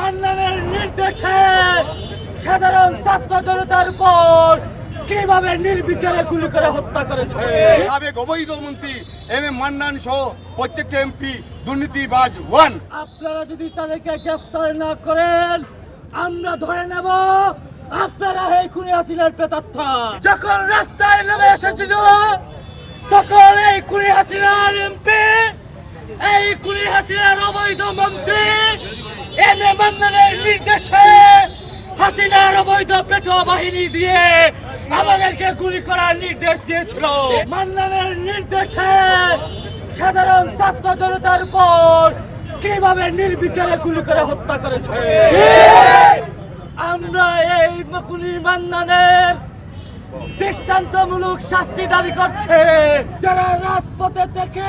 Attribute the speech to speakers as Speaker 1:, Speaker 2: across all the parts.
Speaker 1: মান্নানের নির্দেশে সাধারণ ছাত্র জনতার উপর কীভাবে নির্বিচারে গুলি করে হত্যা করেছে?
Speaker 2: সাবেক অবৈধ মন্ত্রী এম এ মান্নান সহ প্রত্যেকটা এমপি দুর্নীতিবাজ ওয়ান।
Speaker 1: আপনারা যদি তাদেরকে গ্রেফতার না করেন আমরা ধরে নেব আপনারা এই খুনি হাসিনার প্রেতাত্মা। যখন রাস্তায় নেমে এসেছিল তখন এই খুনি হাসিনার এমপি এই খুনি হাসিনার অবৈধ মন্ত্রী এম এ মান্নানের নির্দেশে হাসিনার অবৈধ পেটোয়া বাহিনী দিয়ে আমাদেরকে গুলি করার নির্দেশ দিয়েছিল। মান্নানের নির্দেশে সাধারণ ছাত্র জনতার উপর কীভাবে নির্বিচারে গুলি করে হত্যা করেছে? আমরা এই মকুনি মান্নানের দৃষ্টান্তমূলক শাস্তি দাবি করছে। যারা রাজপথে থেকে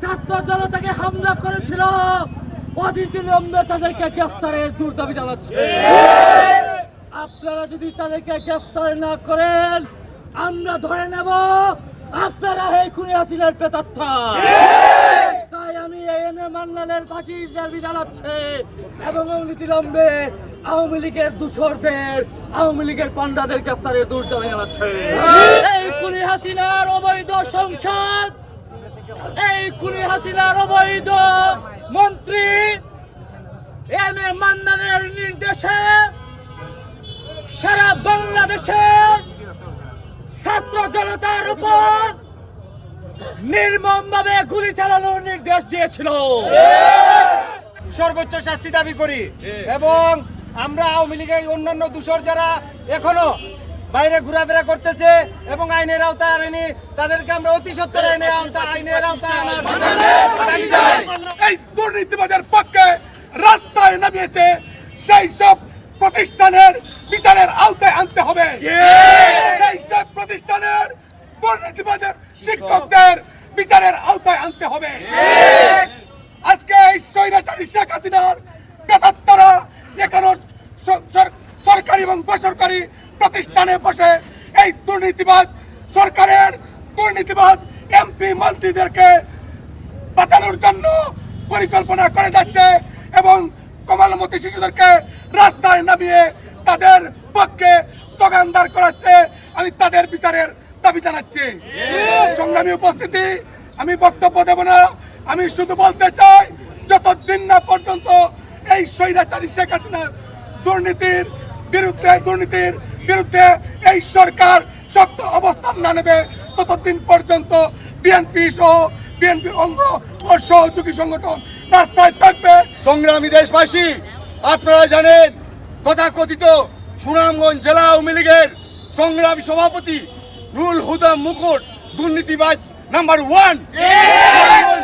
Speaker 1: ছাত্র জনতাকে হামলা করেছিল অতিবিলম্বে তাদেরকে গ্রেফতারের জোর দাবি জানাচ্ছে। আপনারা যদি তাদেরকে গ্রেফতার না করেন, আমরা ধরে নেব আপনারা এই খুনি হাসিনার প্রেতাত্মা। তাই আমি এম এ মান্নানের ফাঁসির দাবি জানাচ্ছে এবং অনতিবিলম্বে আওয়ামী লীগের দূষরদের, আওয়ামী লীগের পান্ডাদের গ্রেফতারের দূর জানাচ্ছে। এই খুনি হাসিনার অবৈধ সংসদ এই খুনি হাসিনার অবৈধ মন্ত্রী, এম এ মান্নানের নির্দেশে সারা বাংলাদেশের ছাত্র জনতার উপর নির্মম ভাবে গুলি চালানোর নির্দেশ দিয়েছিল।
Speaker 2: সর্বোচ্চ শাস্তি দাবি করি এবং আমরা আওয়ামী লীগের অন্যান্য দূষর যারা এখনও বাইরে ঘোরাফেরা করতেছে এবং আইনের আওতায় আনেনি। তাদেরকে আমরা অতি সত্তর আইনের আওতায় আইনের আওতায় আনার
Speaker 3: এই দুর্নীতিবাদের পক্ষে রাস্তায় নামিয়েছে, সেই সব প্রতিষ্ঠানের বিচারের আওতায় আনতে হবে। সেই সব প্রতিষ্ঠানের দুর্নীতিবাদের শিক্ষকদের বিচারের আওতায় আনতে হবে। আজকে এই স্বৈরাচারী শেখ হাসিনার প্রেতাত্মারা এখনও সরকারি এবং বেসরকারি প্রতিষ্ঠানে বসে এই দুর্নীতিবাজ সরকারের দুর্নীতিবাজ এমপি মন্ত্রীদেরকে বাঁচানোর জন্য পরিকল্পনা করে যাচ্ছে এবং কমালমতি শিশুদেরকে রাস্তায় নামিয়ে তাদের পক্ষে স্লোগান করাচ্ছে। আমি তাদের বিচারের দাবি জানাচ্ছি। সংগ্রামী উপস্থিতি, আমি বক্তব্য দেব না। আমি শুধু বলতে চাই, যতদিন না পর্যন্ত এই স্বৈরাচারী শেখ হাসিনার দুর্নীতির বিরুদ্ধে দুর্নীতির বিরুদ্ধে এই সরকার শক্ত অবস্থান না নেবে। ততদিন পর্যন্ত বিএনপি সহ বিএনপির অঙ্গ ও সহযোগী সংগঠন রাস্তায় থাকবে।
Speaker 2: সংগ্রামী দেশবাসী, আপনারা জানেন, তথাকথিত সুনামগঞ্জ জেলা আওয়ামী লীগের সংগ্রামী সভাপতি নুরুল হুদা মুকুট, দুর্নীতিবাজ নাম্বার ওয়ান।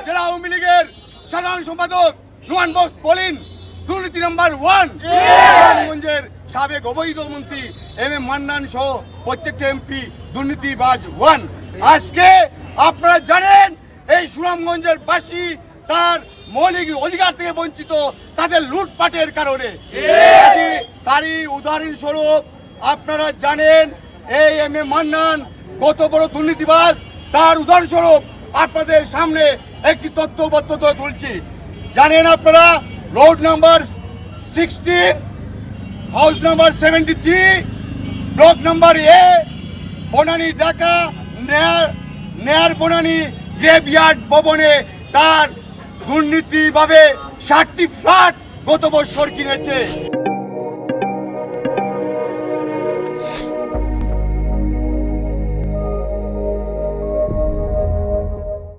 Speaker 2: জেলা আওয়ামী লীগের সাধারণ সম্পাদক নুয়ান বক্স পলিন দুর্নীতি নাম্বার ওয়ান। সুনামগঞ্জের সাবেক অবৈধ মন্ত্রী এম এ মান্নান সহ প্রত্যেকটা এমপি দুর্নীতিবাজ ওয়ান। আজকে আপনারা জানেন এই সুনামগঞ্জের বাসী তার মৌলিক অধিকার থেকে বঞ্চিত তাদের লুটপাটের কারণে। তারই- উদাহরণস্বরূপ আপনারা জানেন এই এম এ মান্নান কত বড় দুর্নীতিবাজ তার উদাহরণস্বরূপ আপনাদের সামনে একটি তথ্যবদ্ধ করে তুলছি। জানেন আপনারা road number sixteen house number seventy three, block number A, Banani Dhaka, near near Banani গ্রেভইয়ার্ড ভবনে তার দুর্নীতিভাবে ষাটটি ফ্ল্যাট গত বছর কিনেছে।